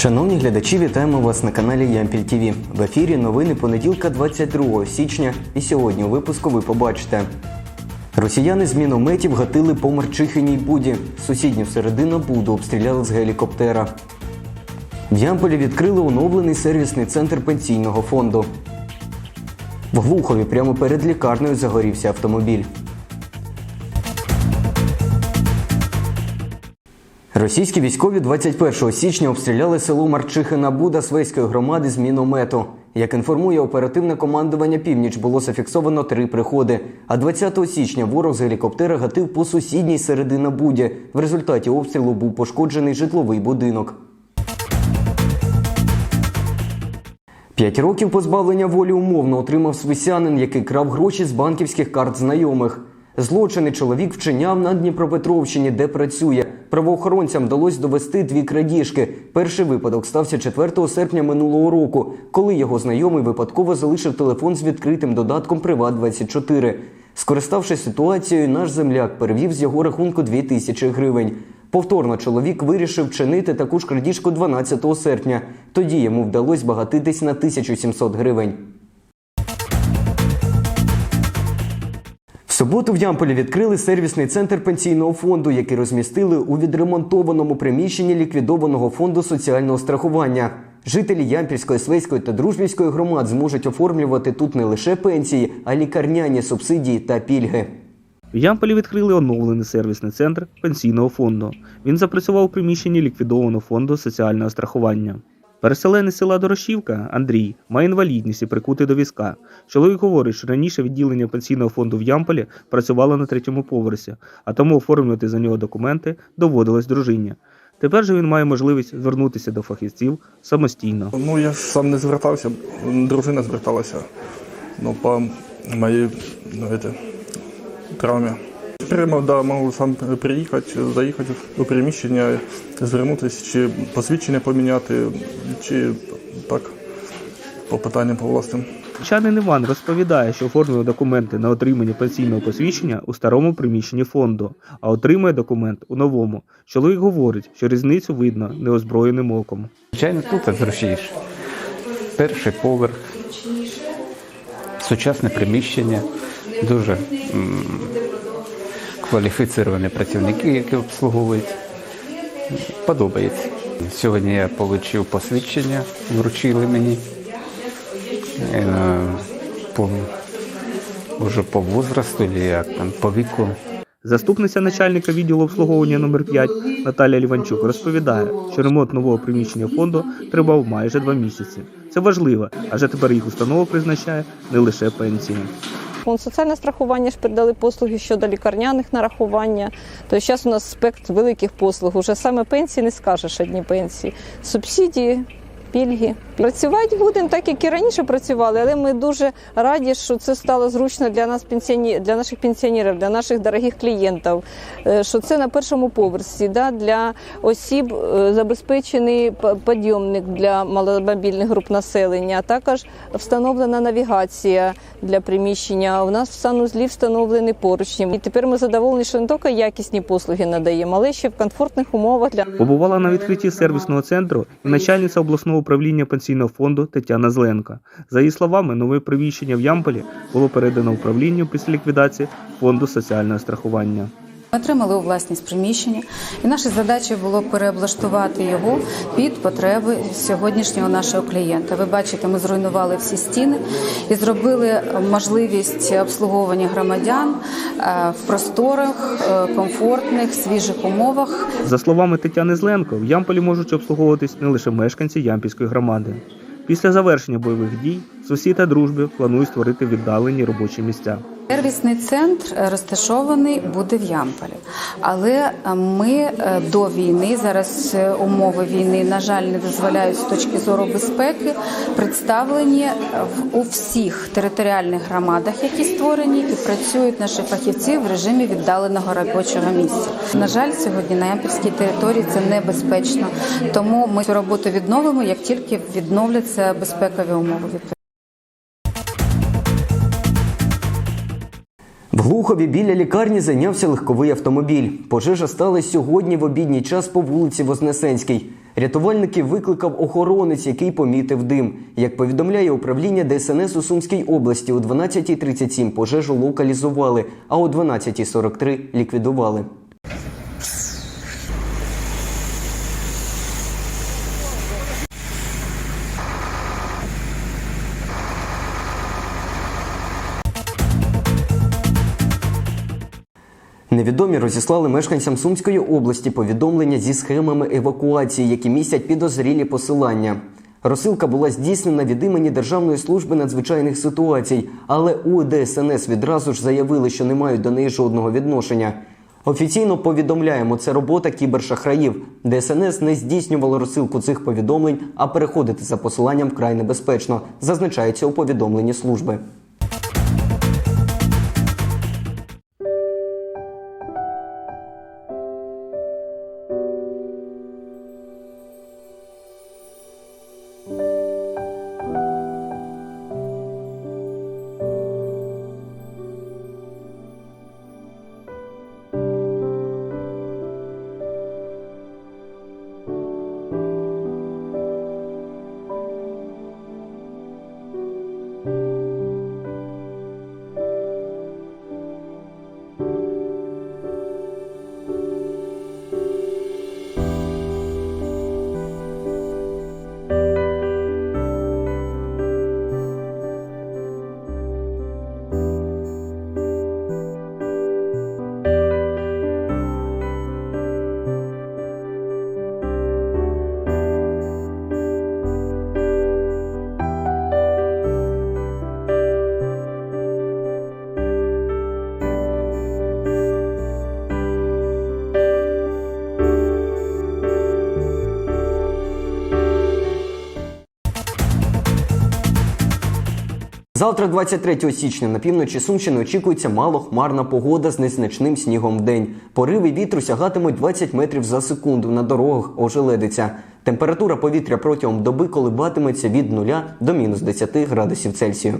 Шановні глядачі, вітаємо вас на каналі Ямпіль ТВ. В ефірі новини понеділка 22 січня. І сьогодні у випуску ви побачите. Росіяни з мінометів гатили по Марчихиній Буді. Сусідню середину Буду обстріляли з гелікоптера. В Ямполі відкрили оновлений сервісний центр пенсійного фонду. В Глухові прямо перед лікарнею загорівся автомобіль. Російські військові 21 січня обстріляли село Марчихина Буда Свейської громади з міномету. Як інформує оперативне командування Північ, було зафіксовано три приходи. А 20 січня ворог з гелікоптера гатив по сусідній середина Буді. В результаті обстрілу був пошкоджений житловий будинок. П'ять років позбавлення волі умовно отримав свисянин, який крав гроші з банківських карт знайомих. Злочини чоловік вчиняв на Дніпропетровщині, де працює. Правоохоронцям вдалося довести дві крадіжки. Перший випадок стався 4 серпня минулого року, коли його знайомий випадково залишив телефон з відкритим додатком Приват 24 Скориставшись ситуацією, наш земляк перевів з його рахунку 2 тисячі гривень. Повторно чоловік вирішив вчинити таку ж крадіжку 12 серпня. Тоді йому вдалося багатитись на 1700 гривень. Суботу в Ямполі відкрили сервісний центр пенсійного фонду, який розмістили у відремонтованому приміщенні ліквідованого фонду соціального страхування. Жителі Ямпільської, Свейської та Дружбівської громад зможуть оформлювати тут не лише пенсії, а лікарняні субсидії та пільги. В Ямполі відкрили оновлений сервісний центр пенсійного фонду. Він запрацював у приміщенні ліквідованого фонду соціального страхування. Переселенець села Дорошівка Андрій має інвалідність і прикутий до візка. Чоловік говорить, що раніше відділення пенсійного фонду в Ямполі працювало на третьому поверсі, а тому оформлювати за нього документи доводилось дружині. Тепер же він має можливість звернутися до фахівців самостійно. Ну, я сам не звертався, дружина зверталася. Ну, по моїй ну, травмі. Я да, можу сам приїхати, заїхати у приміщення, звернутися, чи посвідчення поміняти, чи так, по питанням по власним. Чанин Іван розповідає, що оформив документи на отримання пенсійного посвідчення у старому приміщенні фонду, а отримує документ у новому. Чоловік говорить, що різницю видно неозброєним оком. Звичайно, тут зручніше. Перший поверх, сучасне приміщення, дуже м, кваліфіціровані працівники, які обслуговують. Подобається. Сьогодні я отримав посвідчення, вручили мені. Е, По, вже по возрасту, як там, по віку. Заступниця начальника відділу обслуговування номер 5 Наталія Ліванчук розповідає, що ремонт нового приміщення фонду тривав майже два місяці. Це важливо, адже тепер їх установа призначає не лише пенсії. Фонд соціальне страхування ж передали послуги щодо лікарняних нарахування. Тобто зараз у нас спектр великих послуг. Уже саме пенсії не скажеш одні пенсії. Субсидії, пільги. Працювати будемо так, як і раніше працювали, але ми дуже раді, що це стало зручно для нас пенсіонерів, для наших пенсіонерів, для наших дорогих клієнтів. е, Що це на першому поверсі да, для осіб е, забезпечений підйомник для маломобільних груп населення. Також встановлена навігація для приміщення. У нас в санузлі встановлені поручні. І тепер ми задоволені, що не тільки якісні послуги надаємо, але ще в комфортних умовах для Побувала на відкритті сервісного центру і начальниця обласного управління пенсійного фонду Тетяна Зленка. За її словами, нове приміщення в Ямполі було передано управлінню після ліквідації фонду соціального страхування. Ми отримали у власність приміщення, і наша задача було переоблаштувати його під потреби сьогоднішнього нашого клієнта. Ви бачите, ми зруйнували всі стіни і зробили можливість обслуговування громадян е, в просторих, е, комфортних, свіжих умовах. За словами Тетяни Зленко, в Ямполі можуть обслуговуватись не лише мешканці Ямпільської громади. Після завершення бойових дій сусід та дружби планують створити віддалені робочі місця. Сервісний центр е, розташований буде в Ямполі, але е, ми е, до війни зараз умови війни на жаль не дозволяють з точки зору безпеки представлені у всіх територіальних громадах, які створені, і працюють наші фахівці в режимі віддаленого робочого місця. На жаль, сьогодні на Ямпільській території це небезпечно, тому ми цю роботу відновимо як тільки відновляться безпекові умови. В Глухові біля лікарні зайнявся легковий автомобіль. Пожежа сталася сьогодні в обідній час по вулиці Вознесенській. Рятувальники викликав охоронець, який помітив дим. Як повідомляє управління ДСНС у Сумській області, о 12.37 пожежу локалізували, а о 12.43 ліквідували. Невідомі розіслали мешканцям Сумської області повідомлення зі схемами евакуації, які містять підозрілі посилання. Розсилка була здійснена від імені Державної служби надзвичайних ситуацій, але у ДСНС відразу ж заявили, що не мають до неї жодного відношення. Офіційно повідомляємо, це робота кібершахраїв. ДСНС не здійснювало розсилку цих повідомлень, а переходити за посиланням вкрай небезпечно, зазначається у повідомленні служби. Завтра, 23 січня, на півночі Сумщини очікується малохмарна погода з незначним снігом в день. Пориви вітру сягатимуть 20 метрів за секунду. На дорогах ожеледиться. Температура повітря протягом доби колибатиметься від 0 до мінус 10 градусів Цельсію.